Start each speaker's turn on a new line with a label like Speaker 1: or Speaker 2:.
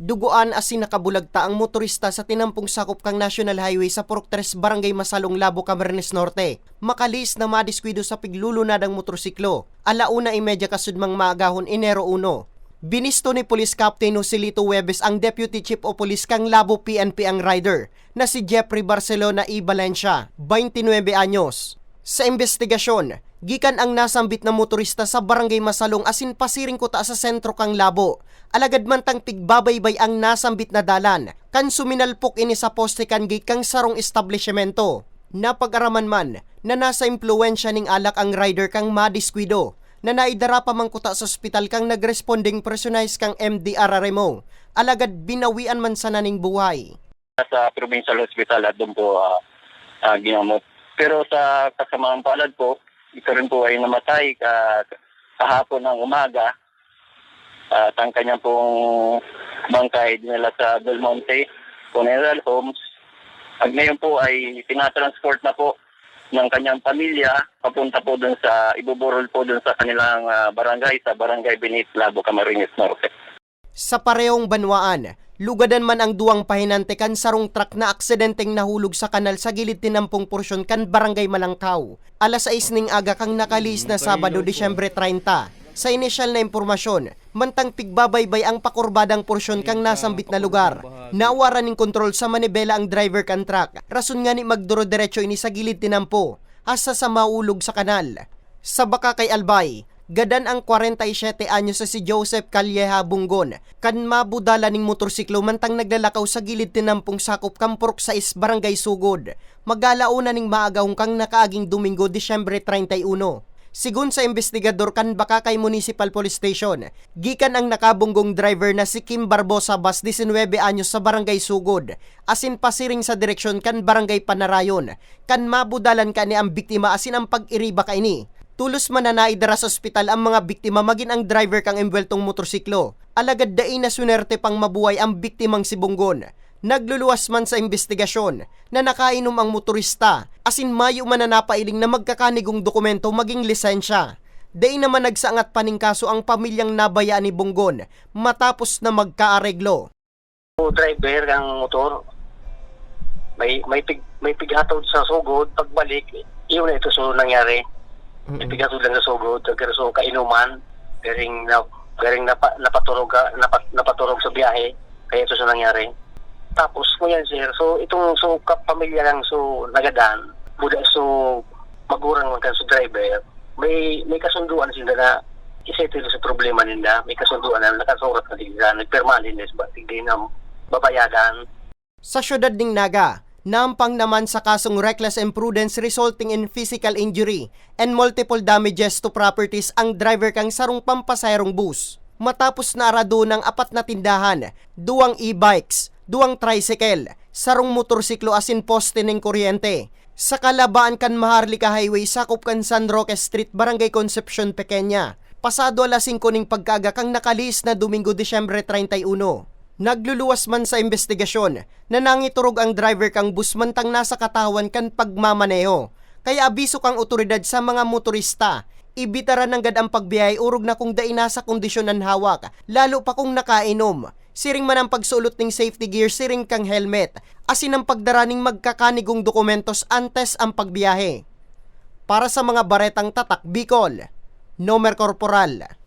Speaker 1: Duguan asin nakabulagta ang motorista sa tinampong sakop kang National Highway sa Purok 3 Barangay Masalong Labo, Camarines Norte. Makalis na madiskwido sa piglulunadang motorsiklo. Alauna imedya kasudmang maagahon Enero 1. Binisto ni Police Captain Joselito Webes ang Deputy Chief o Police kang Labo PNP ang rider na si Jeffrey Barcelona E. Valencia, 29 anyos. Sa investigasyon, gikan ang nasambit na motorista sa barangay Masalong asin pasiring kuta sa sentro kang Labo. Alagad man tang pigbabaybay ang nasambit na dalan, kan suminalpok ini sa poste kan gikang sarong establishmento. Napag-araman man na nasa impluensya ning alak ang rider kang madiskwido na naidara pa man kuta sa ospital kang nagresponding personalize kang MDR Remo. Alagad binawian man sa naning buhay.
Speaker 2: sa provincial hospital at doon po ah, ah, ginamot. Pero sa kasamaang palad po, rin po ay namatay ka, kahapon ng umaga at ang kanyang pong bangkay dinala sa Del Monte Funeral Homes. At ngayon po ay tinatransport na po ng kanyang pamilya papunta po doon sa ibuburol po doon sa kanilang ah, barangay sa Barangay Benit Labo Camarines Norte.
Speaker 1: Sa parehong banwaan, lugadan man ang duwang pahinante kan sarong truck na aksidenteng nahulog sa kanal sa gilid tinampong porsyon kan Barangay Malangkaw. Alas 6 ning aga kang nakalis na Sabado, Disyembre 30. Sa inisyal na impormasyon, mantang pigbabaybay ang pakurbadang porsyon kang nasambit na lugar. Nawaran ning kontrol sa manibela ang driver kan truck. Rason nga ni magduro diretso ini sa gilid tinampo, asa sa maulog sa kanal. Sa baka kay Albay, gadan ang 47 anyo sa si Joseph Calleja Bungon, kan mabudala ning motorsiklo mantang naglalakaw sa gilid tinampong sakop kampurok sa is barangay Sugod. Magalauna ning maagahong kang nakaaging Domingo, Disyembre 31. Sigun sa investigador kan Bakakay Municipal Police Station, gikan ang nakabunggong driver na si Kim Barbosa Bas 19 anyos sa Barangay Sugod, asin pasiring sa direksyon kan Barangay Panarayon, kan mabudalan ka ni ang biktima asin ang pag-iriba ka ini. Tulos man na sa ospital ang mga biktima magin ang driver kang embweltong motorsiklo. Alagad dai na sunerte pang mabuhay ang biktimang si Bunggon. Nagluluwas man sa investigasyon na nakainom ang motorista asin mayo man na na magkakanigong dokumento maging lisensya. Dai naman nagsaangat paning kaso ang pamilyang nabayaan ni Bunggon matapos na magkaareglo.
Speaker 3: O driver ang motor may may pig may pighatod sa sugod pagbalik iyon na ito so nangyari may pighatod lang sa sugod pero so kainuman garing na garing napa, napaturog ka- napa, napaturog sa biyahe kaya ito so nangyari. Tapos mo yan sir so itong so kapamilya lang so nagadan buda so magurang man kan sa driver may may kasunduan sila na isettle sa problema nila. May kasunduan na nakasurat na sila nagpirma nila sa batig na babayadan
Speaker 1: Sa syudad ng Naga, nampang naman sa kasong reckless imprudence resulting in physical injury and multiple damages to properties ang driver kang sarong pampasayrong bus. Matapos na arado ng apat na tindahan, duwang e-bikes, duwang tricycle, sarong motorsiklo asin poste ng kuryente. Sa kalabaan kan Maharlika Highway sakop kan San Roque Street, Barangay Concepcion, Pequeña. Pasado alas 5 ning pagkaga kang nakalis na Domingo, Disyembre 31. Nagluluwas man sa investigasyon na nangiturog ang driver kang bus mantang nasa katawan kan pagmamaneho. Kaya abiso kang otoridad sa mga motorista. Ibitara ng gad ang pagbiyahe urog na kung dai nasa kondisyon ng hawak, lalo pa kung nakainom. Siring man ang pagsulot ng safety gear, siring kang helmet, asin ang pagdaraning magkakanigong dokumentos antes ang pagbiyahe. Para sa mga baretang tatak Bicol, Nomer Corporal,